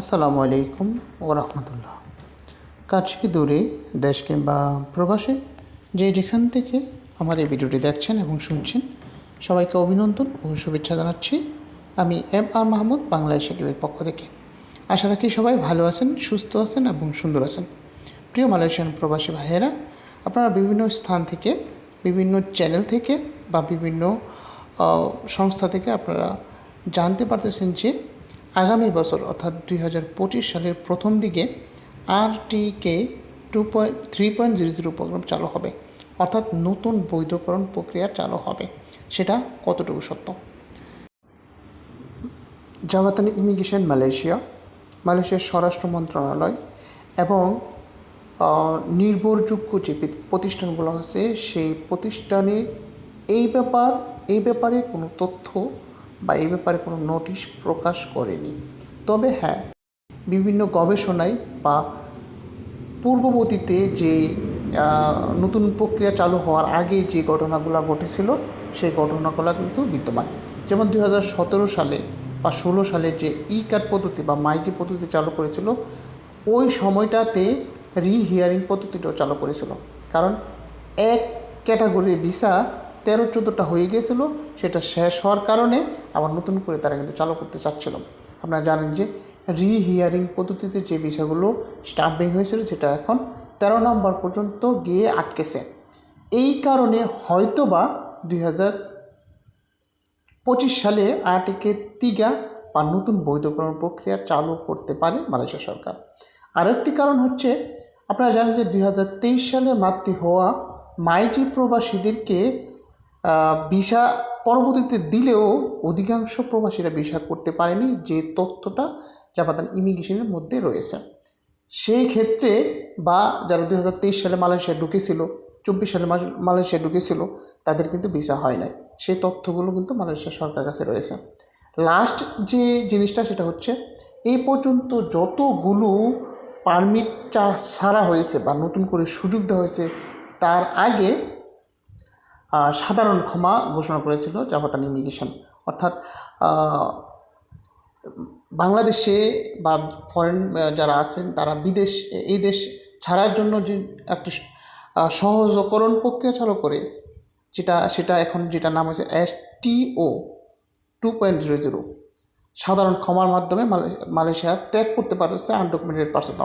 আসসালামু আলাইকুম ওরহমতুল্লাহ কাছে দূরে, দেশ কিংবা প্রবাসে, যে যেখান থেকে আমার এই ভিডিওটি দেখছেন এবং শুনছেন, সবাইকে অভিনন্দন ও শুভেচ্ছা জানাচ্ছি। আমি এম আর মাহমুদ বাংলাদেশ টিভির পক্ষ থেকে। আশা রাখি সবাই ভালো আছেন, সুস্থ আছেন এবং সুন্দর আছেন। প্রিয় মালয়েশিয়ান প্রবাসী ভাইয়েরা, আপনারা বিভিন্ন স্থান থেকে, বিভিন্ন চ্যানেল থেকে বা বিভিন্ন সংস্থা থেকে আপনারা জানতে পারতেছেন যে আগামী বছর, অর্থাৎ দুই হাজার পঁচিশ সালের প্রথম দিকে আর কে two point, three point zero zero program চালু হবে। অর্থাৎ নতুন বৈধকরণ প্রক্রিয়া চালু হবে। সেটা কতটুকু সত্য? জাভাতানি ইমিগ্রেশন মালয়েশিয়া, মালয়েশিয়ার স্বরাষ্ট্র মন্ত্রণালয় এবং নির্ভরযোগ্য যে প্রতিষ্ঠানগুলো আছে, সেই প্রতিষ্ঠানে এই ব্যাপার, এই ব্যাপারে কোনো তথ্য বা এই ব্যাপারে কোনো নোটিশ প্রকাশ করেনি। তবে হ্যাঁ বিভিন্ন গবেষণায় বা পূর্ববর্তীতে যে নতুন প্রক্রিয়া চালু হওয়ার আগে যে ঘটনাগুলো ঘটেছিল, সেই ঘটনাগুলো কিন্তু বিদ্যমান। যেমন দুই হাজার সতেরো সালে বা ষোলো সালে যে ই কার্ড পদ্ধতি বা মাইজি পদ্ধতি চালু করেছিল, ওই সময়টাতে রি হিয়ারিং পদ্ধতিটাও চালু করেছিল। কারণ এক ক্যাটাগরির ভিসা তেরো চোদ্দোটা হয়ে গিয়েছিল সেটা শেষ হওয়ার কারণে আবার নতুন করে তারা কিন্তু চালু করতে চাচ্ছিল। আপনারা জানেন যে রি হিয়ারিং পদ্ধতিতে যে বিষয়গুলো স্টাম্পিং হয়েছিল, সেটা এখন তেরো নম্বর পর্যন্ত গিয়ে আটকেছে। এই কারণে হয়তোবা দুই হাজার পঁচিশ সালে আর্টিকে তিগা বা নতুন বৈধকরণ প্রক্রিয়া চালু করতে পারে মালয়েশিয়া সরকার। আরেকটি কারণ হচ্ছে, আপনারা জানেন যে দুই হাজার তেইশ সালে মাতৃ হওয়া মাইজি প্রবাসীদেরকে ভিসা পরবর্তীতে দিলেও অধিকাংশ প্রবাসীরা ভিসা করতে পারেনি, যে তথ্যটা জাপাতান ইমিগ্রেশনের মধ্যে রয়েছে। সেই ক্ষেত্রে বা যারা দুই হাজার তেইশ সালে মালয়েশিয়া ঢুকেছিল, চব্বিশ সালে মালয়ে- মালয়েশিয়া ঢুকেছিল, তাদের কিন্তু ভিসা হয় নাই। সেই তথ্যগুলো কিন্তু মালয়েশিয়া সরকার কাছে রয়েছে। লাস্ট যে জিনিসটা, সেটা হচ্ছে এই পর্যন্ত যতগুলো পারমিট ছাড়া হয়েছে বা নতুন করে সুযোগ দেওয়া হয়েছে, তার আগে সাধারণ ক্ষমা ঘোষণা করেছিল জাপাতান ইমিগ্রেশন। অর্থাৎ বাংলাদেশে বা ফরেন যারা আছেন, তারা বিদেশ, এই দেশ ছাড়ার জন্য যে একটি সহজকরণ প্রক্রিয়া চালু করে, যেটা, সেটা এখন যেটা নাম হয়েছে এস টিও টু পয়েন্ট জিরো জিরো সাধারণ ক্ষমার মাধ্যমে মালয়েশিয়া ত্যাগ করতে পারতেছে আনডকুমেন্টেড পার্সন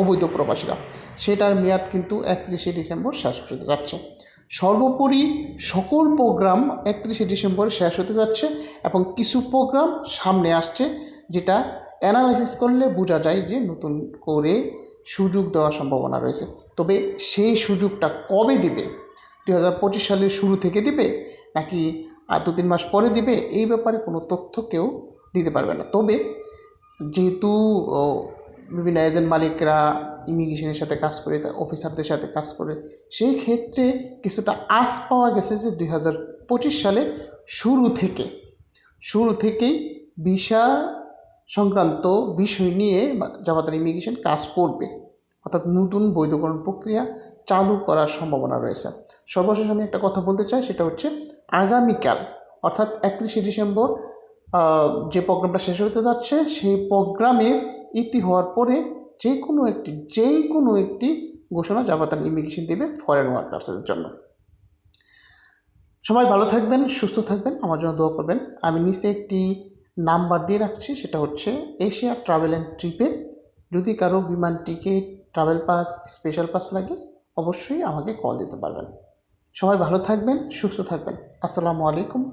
অবৈধ প্রবাসীরা। সেটার মেয়াদ কিন্তু একত্রিশে ডিসেম্বর শেষ হতে যাচ্ছে। সর্বোপরি সকল প্রোগ্রাম একত্রিশে ডিসেম্বর শেষ হতে যাচ্ছে এবং কিছু প্রোগ্রাম সামনে আসছে যেটা অ্যানালাইসিস করলে বোঝা যায় যে নতুন করে সুযোগ দেওয়ার সম্ভাবনা রয়েছে। তবে সেই সুযোগটা কবে দিবে? দুই হাজার পঁচিশ সালের শুরু থেকে দিবে নাকি আর দু তিন মাস পরে দিবে? এই ব্যাপারে কোনো তথ্য কেউ দিতে পারবে না। তবে যেহেতু বিভিন্ন এজেন্ট মালিকরা ইমিগ্রেশনের সাথে কাজ করে অফিসারদের সাথে কাজ করে, সেই ক্ষেত্রে কিছুটা আশ পাওয়া গেছে যে দুই হাজার পঁচিশ সালে শুরু থেকে। শুরু থেকেই ভিসা সংক্রান্ত বিষয় নিয়ে জামাতার ইমিগ্রেশন কাজ করবে। অর্থাৎ নতুন বৈধকরণ প্রক্রিয়া চালু করার সম্ভাবনা রয়েছে। সর্বশেষ আমি একটা কথা বলতে চাই, সেটা হচ্ছে আগামীকাল, অর্থাৎ একত্রিশে ডিসেম্বর যে প্রোগ্রামটা শেষ হতে যাচ্ছে, সেই প্রোগ্রামের ইতি হওয়ার পরে যে কোনো একটি যে কোনো একটি ঘোষণা জাপাতান ইমিগ্রেশন দেবে ফরেন ওয়ার্কার্সের জন্য। সবাই ভালো থাকবেন, সুস্থ থাকবেন, আমার জন্য দোয়া করবেন। আমি নিচে একটি নাম্বার দিয়ে রাখছি, সেটা হচ্ছে এশিয়া ট্রাভেল অ্যান্ড ট্রিপের যদি কারও বিমান ticket travel pass special pass লাগে, অবশ্যই আমাকে কল দিতে পারবেন। সবাই ভালো থাকবেন, সুস্থ থাকবেন। আসসালামু আলাইকুম।